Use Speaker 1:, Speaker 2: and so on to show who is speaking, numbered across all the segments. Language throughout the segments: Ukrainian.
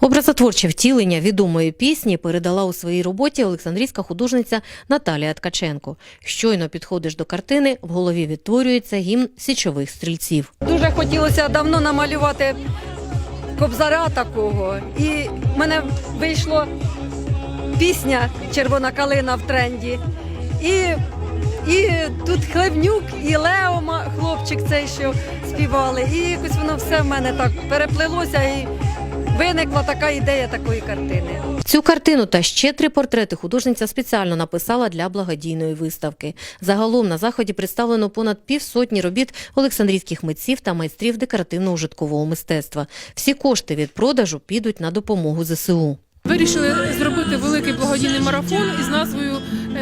Speaker 1: Образотворче втілення відомої пісні передала у своїй роботі Олександрійська художниця Наталія Ткаченко. Щойно підходиш до картини, в голові відтворюється гімн січових стрільців.
Speaker 2: Дуже хотілося давно намалювати кобзара такого. І в мене вийшла пісня Червона калина в тренді. І, і тут Хлевнюк і Лео, хлопчик цей, що співали. І якось воно все в мене так переплилося і виникла така ідея такої картини.
Speaker 1: Цю картину та ще три портрети художниця спеціально написала для благодійної виставки. Загалом на заході представлено понад півсотні робіт олександрійських митців та майстрів декоративно-ужиткового мистецтва. Всі кошти від продажу підуть на допомогу ЗСУ.
Speaker 3: Вирішили зробити великий благодійний марафон із назвою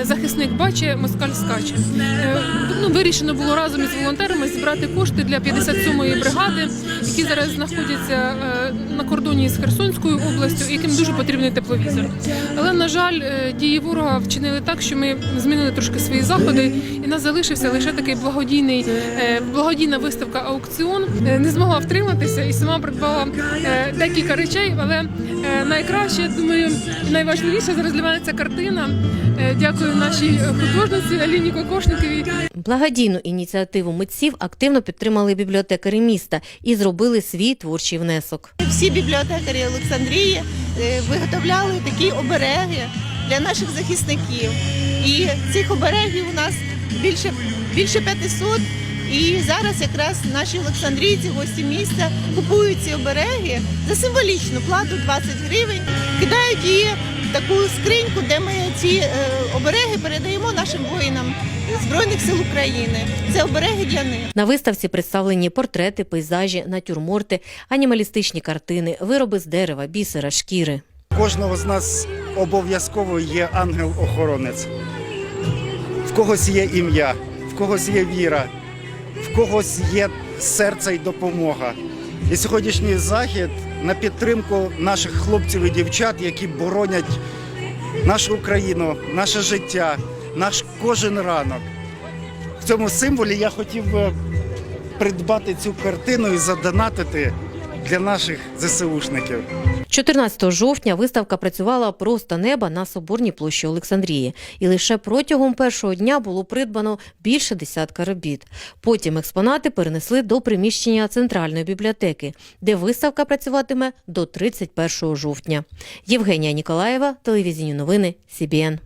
Speaker 3: е, Захисник бачить, москаль скаче. Е, Ну, вирішено було разом із волонтерами зібрати кошти для 57-ї бригади, які зараз знаходяться е, на кордоні з Херсонською областю, яким дуже потрібний тепловізор. Але на жаль, дії ворога вчинили так, що ми змінили трошки свої заходи, і нас залишився лише такий благодійний благодійна виставка аукціон. Не змогла втриматися і сама придбала декілька речей, але найкраще, думаю, і найважливіше зараз для мене ця картина. Е, Дякую нашій художниці Аліні Кокошниковій.
Speaker 1: Благодійну ініціативу митців активно підтримали бібліотекарі міста і зробили свій творчий внесок.
Speaker 4: Всі бібліотекарі Олександрії е, виготовляли такі обереги для наших захисників. І цих оберегів у нас більше, більше 500. І зараз якраз наші олександрійці, гості міста, купують ці обереги за символічну плату 20 гривень, кидають її таку скриньку, де ми ці е, обереги передаємо нашим воїнам Збройних сил України. Це обереги для них.
Speaker 1: На виставці представлені портрети, пейзажі, натюрморти, анімалістичні картини, вироби з дерева, бісера, шкіри.
Speaker 5: кожного з нас обов'язково є ангел-охоронець. В когось є ім'я, в когось є віра, в когось є серце і допомога. І сьогоднішній захід на підтримку наших хлопців і дівчат, які боронять нашу Україну, наше життя, наш кожен ранок. В цьому символі я хотів би придбати цю картину і задонатити для наших ЗСУшників.
Speaker 1: 14 жовтня виставка працювала просто неба на Соборній площі Олександрії. І лише протягом першого дня було придбано більше десятка робіт. Потім експонати перенесли до приміщення центральної бібліотеки, де виставка працюватиме до 31 жовтня. Євгенія Ніколаєва, телевізійні новини, СІБІН.